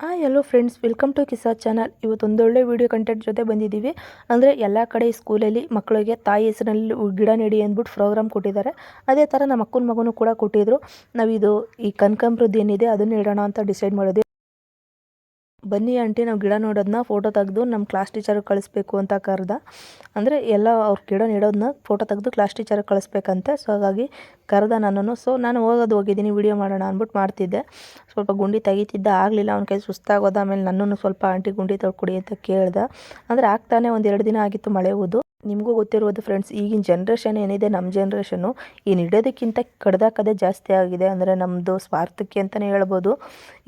Hi hello friends welcome to Kisa channel ಇವತ್ತು ಒಂದೊಳ್ಳೆ video content ಜೊತೆ ಬಂದಿದ್ದೀವಿ. ಅಂದರೆ ಎಲ್ಲ ಕಡೆ ಸ್ಕೂಲಲ್ಲಿ ಮಕ್ಕಳಿಗೆ ತಾಯಿ ಹೆಸರಿನಲ್ಲಿ ಗಿಡ ನೆಡಿ ಅಂದ್ಬಿಟ್ಟು ಪ್ರೋಗ್ರಾಮ್ ಕೊಟ್ಟಿದ್ದಾರೆ. ಅದೇ ಥರ ನಮ್ಮ ಅಕ್ಕನ ಮಗನೂ ಕೂಡ ಕೊಟ್ಟಿದ್ರು. ನಾವಿದು ಈ ಕನಕಾಂಬ್ರದ್ದು ಏನಿದೆ ಅದನ್ನು ಇಡೋಣ ಅಂತ ಡಿಸೈಡ್ ಮಾಡಿದ್ವಿ. ಬನ್ನಿ ಆಂಟಿ, ನಾವು ಗಿಡ ನೋಡೋದನ್ನ ಫೋಟೋ ತೆಗೆದು ನಮ್ಮ ಕ್ಲಾಸ್ ಟೀಚರ್ಗೆ ಕಳಿಸ್ಬೇಕು ಅಂತ ಕರೆದ. ಅಂದರೆ ಎಲ್ಲ ಅವ್ರ ಗಿಡ ನೆಡೋದನ್ನ ಫೋಟೋ ತೆಗೆದು ಕ್ಲಾಸ್ ಟೀಚರ್ಗೆ ಕಳಿಸ್ಬೇಕಂತೆ. ಸೊ ಹಾಗಾಗಿ ಕರೆದ ನಾನು ಸೊ ನಾನು ಹೋಗೋದು ಹೋಗಿದ್ದೀನಿ ವಿಡಿಯೋ ಮಾಡೋಣ ಅಂದ್ಬಿಟ್ಟು ಮಾಡ್ತಿದ್ದೆ. ಸ್ವಲ್ಪ ಗುಂಡಿ ತೆಗಿತಿದ್ದ, ಆಗಲಿಲ್ಲ. ಅವ್ನ ಕೈ ಸುಸ್ತಾಗೋದ, ಆಮೇಲೆ ನನ್ನನ್ನು ಸ್ವಲ್ಪ ಆಂಟಿ ಗುಂಡಿ ತೊಳ್ಕೊಡಿ ಅಂತ ಕೇಳ್ದೆ. ಅಂದರೆ ಆಗ್ತಾನೆ ಒಂದು ಎರಡು ದಿನ ಆಗಿತ್ತು ಮಳೆ ಹೋದು. ನಿಮಗೂ ಗೊತ್ತಿರುವುದು ಫ್ರೆಂಡ್ಸ್ ಈಗಿನ ಜನ್ರೇಷನ್ ಏನಿದೆ ನಮ್ಮ ಜನ್ರೇಷನ್ನು ಈ ಇಡೋದಕ್ಕಿಂತ ಕಡ್ದಾಕದೇ ಜಾಸ್ತಿ ಆಗಿದೆ. ಅಂದರೆ ನಮ್ಮದು ಸ್ವಾರ್ಥಕ್ಕೆ ಅಂತಲೇ ಹೇಳ್ಬೋದು.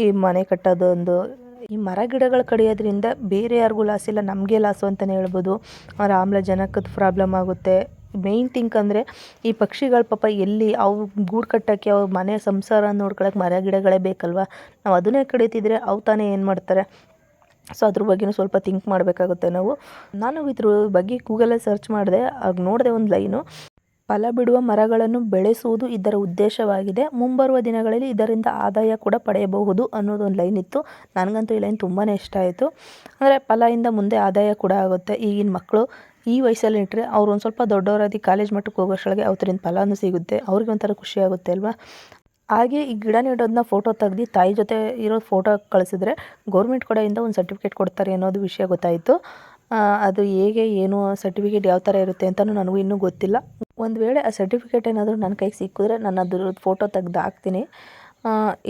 ಈ ಮನೆ ಕಟ್ಟೋದೊಂದು ಈ ಮರ ಗಿಡಗಳು ಕಡಿಯೋದ್ರಿಂದ ಬೇರೆ ಯಾರಿಗೂ ಲಾಸ್ ಇಲ್ಲ, ನಮಗೆ ಲಾಸು ಅಂತಲೇ ಹೇಳ್ಬೋದು. ಅವ್ರ ಆಮ್ಲಜನಕದ ಪ್ರಾಬ್ಲಮ್ ಆಗುತ್ತೆ. ಮೇಯ್ನ್ ಥಿಂಕ್ ಅಂದರೆ ಈ ಪಕ್ಷಿಗಳು ಪಾಪ ಎಲ್ಲಿ ಅವು ಗೂಡು ಕಟ್ಟೋಕ್ಕೆ ಅವ್ರ ಮನೆ ಸಂಸಾರ ನೋಡ್ಕೊಳಕ್ಕೆ ಮರ ಗಿಡಗಳೇ ಬೇಕಲ್ವಾ? ನಾವು ಅದನ್ನೇ ಕಡಿತಿದ್ರೆ ಅವು ತಾನೇ ಏನು ಮಾಡ್ತಾರೆ? ಸೊ ಅದ್ರ ಬಗ್ಗೆನೂ ಸ್ವಲ್ಪ ಥಿಂಕ್ ಮಾಡಬೇಕಾಗುತ್ತೆ ನಾವು. ನಾನು ಇದ್ರ ಬಗ್ಗೆ ಗೂಗಲಲ್ಲಿ ಸರ್ಚ್ ಮಾಡಿದೆ, ಆಗ ನೋಡಿದೆ ಒಂದು ಲೈನು ಫಲ ಬಿಡುವ ಮರಗಳನ್ನು ಬೆಳೆಸುವುದು ಇದರ ಉದ್ದೇಶವಾಗಿದೆ. ಮುಂಬರುವ ದಿನಗಳಲ್ಲಿ ಇದರಿಂದ ಆದಾಯ ಕೂಡ ಪಡೆಯಬಹುದು ಅನ್ನೋದು ಒಂದು ಲೈನ್ ಇತ್ತು. ನನಗಂತೂ ಈ ಲೈನ್ ತುಂಬಾ ಇಷ್ಟ ಆಯಿತು. ಅಂದರೆ ಫಲದಿಂದ ಮುಂದೆ ಆದಾಯ ಕೂಡ ಆಗುತ್ತೆ. ಈಗಿನ ಮಕ್ಕಳು ಈ ವಯಸ್ಸಲ್ಲಿ ಇಟ್ಟರೆ ಅವ್ರು ಒಂದು ಸ್ವಲ್ಪ ದೊಡ್ಡವರಾದಿ ಕಾಲೇಜ್ ಮಟ್ಟಕ್ಕೆ ಹೋಗೋಷ್ಟೊಳಗೆ ಅವತ್ತರಿಂದ ಫಲನೂ ಸಿಗುತ್ತೆ. ಅವ್ರಿಗೆ ಒಂಥರ ಖುಷಿ ಆಗುತ್ತೆ ಅಲ್ವಾ? ಹಾಗೆ ಈ ಗಿಡ ನೆಡೋದನ್ನ ಫೋಟೋ ತೆಗ್ದು ತಾಯಿ ಜೊತೆ ಇರೋ ಫೋಟೋ ಕಳಿಸಿದ್ರೆ ಗೌರ್ಮೆಂಟ್ ಕಡೆಯಿಂದ ಒಂದು ಸರ್ಟಿಫಿಕೇಟ್ ಕೊಡ್ತಾರೆ ಅನ್ನೋದು ವಿಷಯ ಗೊತ್ತಾಯಿತು. ಅದು ಹೇಗೆ, ಏನು ಸರ್ಟಿಫಿಕೇಟ್ ಯಾವ ಥರ ಇರುತ್ತೆ ಅಂತಲೂ ನನಗೂ ಇನ್ನೂ ಗೊತ್ತಿಲ್ಲ. ಒಂದು ವೇಳೆ ಆ ಸರ್ಟಿಫಿಕೇಟ್ ಏನಾದರೂ ನನ್ನ ಕೈಗೆ ಸಿಕ್ಕಿದ್ರೆ ನಾನು ಅದ್ರ ಫೋಟೋ ತೆಗ್ದು ಹಾಕ್ತೀನಿ.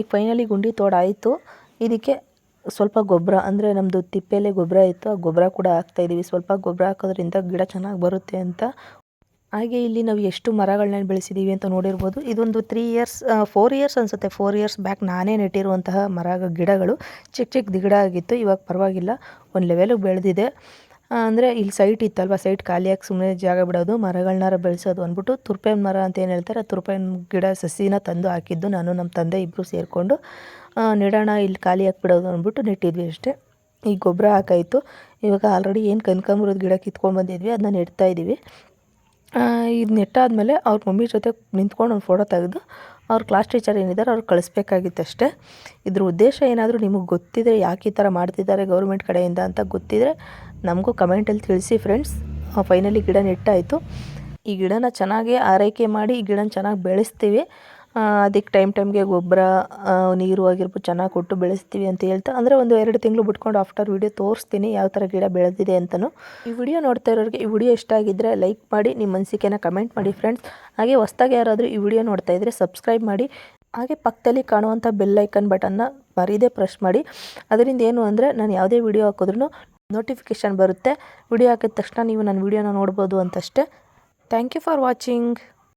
ಈಗ ಫೈನಲಿ ಗುಂಡಿ ತೋಡಾಯಿತು. ಇದಕ್ಕೆ ಸ್ವಲ್ಪ ಗೊಬ್ಬರ ಅಂದರೆ ನಮ್ಮದು ತಿಪ್ಪೆಯಲ್ಲಿ ಗೊಬ್ಬರ ಇತ್ತು, ಆ ಗೊಬ್ಬರ ಕೂಡ ಹಾಕ್ತಾಯಿದ್ದೀವಿ ಸ್ವಲ್ಪ ಗೊಬ್ಬರ ಹಾಕೋದ್ರಿಂದ ಗಿಡ ಚೆನ್ನಾಗಿ ಬರುತ್ತೆ ಅಂತ. ಹಾಗೆ ಇಲ್ಲಿ ನಾವು ಎಷ್ಟು ಮರಗಳನ್ನ ಬೆಳೆಸಿದ್ದೀವಿ ಅಂತ ನೋಡಿರ್ಬೋದು. ಇದೊಂದು ತ್ರೀ ಇಯರ್ಸ್ ಫೋರ್ ಇಯರ್ಸ್ ಅನಿಸುತ್ತೆ. ಫೋರ್ ಇಯರ್ಸ್ ಬ್ಯಾಕ್ ನಾನೇ ನೆಟ್ಟಿರುವಂತಹ ಮರ ಗಿಡಗಳು. ಚಿಕ್ಕ ಚಿಕ್ಕ ಗಿಡ ಆಗಿತ್ತು. ಇವಾಗ ಪರವಾಗಿಲ್ಲ. ಒಂದು ಲೆವೆಲಿಗೆ ಬೆಳೆದಿದೆ. ಅಂದರೆ ಇಲ್ಲಿ ಸೈಟ್ ಇತ್ತಲ್ವ? ಸೈಟ್ ಖಾಲಿಯಾಗಿ ಸುಮ್ಮನೆ ಜಾಗ ಬಿಡೋದು ಮರಗಳನ್ನಾರ ಬೆಳೆಸೋದು ಅಂದ್ಬಿಟ್ಟು ತುರ್ಪೇನ ಮರ ಅಂತ ಏನು ಹೇಳ್ತಾರೆ? ತುರ್ಪೇನ ಗಿಡ ಸಸಿನ ತಂದು ಹಾಕಿದ್ದು ನಾನು ನಮ್ಮ ತಂದೆ ಇಬ್ಬರು ಸೇರಿಕೊಂಡು ನೆಡೋಣ, ಇಲ್ಲಿ ಖಾಲಿ ಬಿಡೋದು ಅಂದ್ಬಿಟ್ಟು ನೆಟ್ಟಿದ್ವಿ ಅಷ್ಟೇ. ಈ ಗೊಬ್ಬರ ಹಾಕಾಯಿತು. ಇವಾಗ ಆಲ್ರೆಡಿ ಏನು ಕನಕಾಂಬರದ ಗಿಡ ಕಿತ್ಕೊಂಡು ಬಂದಿದ್ವಿ ಅದನ್ನ ನೆಡ್ತಾ ಇದ್ದೀವಿ ಇದು ನೆಟ್ಟಾದಮೇಲೆ ಅವ್ರ ಮಮ್ಮಿ ಜೊತೆ ನಿಂತ್ಕೊಂಡು ಒಂದು ಫೋಟೋ ತೆಗೆದು, ಅವ್ರ ಕ್ಲಾಸ್ ಟೀಚರ್ ಏನಿದ್ದಾರೆ ಅವ್ರು ಕಳಿಸ್ಬೇಕಾಗಿತ್ತಷ್ಟೇ ಇದ್ರ ಉದ್ದೇಶ ಏನಾದರೂ ನಿಮಗೆ ಗೊತ್ತಿದ್ರೆ ಯಾಕೆ ಈ ಥರ ಮಾಡ್ತಿದ್ದಾರೆ ಗೌರ್ಮೆಂಟ್ ಕಡೆಯಿಂದ ಅಂತ ಗೊತ್ತಿದ್ರೆ ನಮಗೂ ಕಮೆಂಟಲ್ಲಿ ತಿಳಿಸಿ ಫ್ರೆಂಡ್ಸ್ ಫೈನಲಿ ಗಿಡ ನೆಟ್ಟಾಯಿತು. ಈ ಗಿಡನ ಚೆನ್ನಾಗಿ ಆರೈಕೆ ಮಾಡಿ ಈ ಗಿಡನ ಚೆನ್ನಾಗಿ ಬೆಳೆಸ್ತೀವಿ. ಅದಕ್ಕೆ ಟೈಮ್ ಟೈಮ್ಗೆ ಗೊಬ್ಬರ ನೀರು ಆಗಿರ್ಬೋದು ಚೆನ್ನಾಗಿ ಕೊಟ್ಟು ಬೆಳೆಸ್ತೀವಿ ಅಂತ ಹೇಳ್ತಾ, ಅಂದರೆ ಒಂದು ಎರಡು ತಿಂಗಳು ಬಿಟ್ಕೊಂಡು ಆಫ್ಟರ್ ವಿಡಿಯೋ ತೋರಿಸ್ತೀನಿ ಯಾವ ಥರ ಗಿಡ ಬೆಳೆದಿದೆ ಅಂತಲೂ ಈ ವಿಡಿಯೋ ನೋಡ್ತಾ ಇರೋರಿಗೆ ಈ ವಿಡಿಯೋ ಇಷ್ಟ ಆಗಿದ್ದರೆ ಲೈಕ್ ಮಾಡಿ ನಿಮ್ಮ ಅನಿಸಿಕೆನ ಕಮೆಂಟ್ ಮಾಡಿ ಫ್ರೆಂಡ್ಸ್ ಹಾಗೆ ಹೊಸ್ದಾಗಿ ಯಾರಾದರೂ ಈ ವಿಡಿಯೋ ನೋಡ್ತಾ ಇದ್ದರೆ ಸಬ್ಸ್ಕ್ರೈಬ್ ಮಾಡಿ. ಹಾಗೆ ಪಕ್ಕದಲ್ಲಿ ಕಾಣುವಂಥ ಬೆಲ್ ಐಕನ್ ಬಟನ್ನ ಮರೀದೇ ಪ್ರೆಸ್ ಮಾಡಿ. ಅದರಿಂದ ಏನು ಅಂದರೆ ನಾನು ಯಾವುದೇ ವಿಡಿಯೋ ಹಾಕಿದ್ರೂ ನೋಟಿಫಿಕೇಷನ್ ಬರುತ್ತೆ. ವಿಡಿಯೋ ಹಾಕಿದ ತಕ್ಷಣ ನೀವು ನನ್ನ ವಿಡಿಯೋನ ನೋಡ್ಬೋದು ಅಂತಷ್ಟೇ. Thank you for watching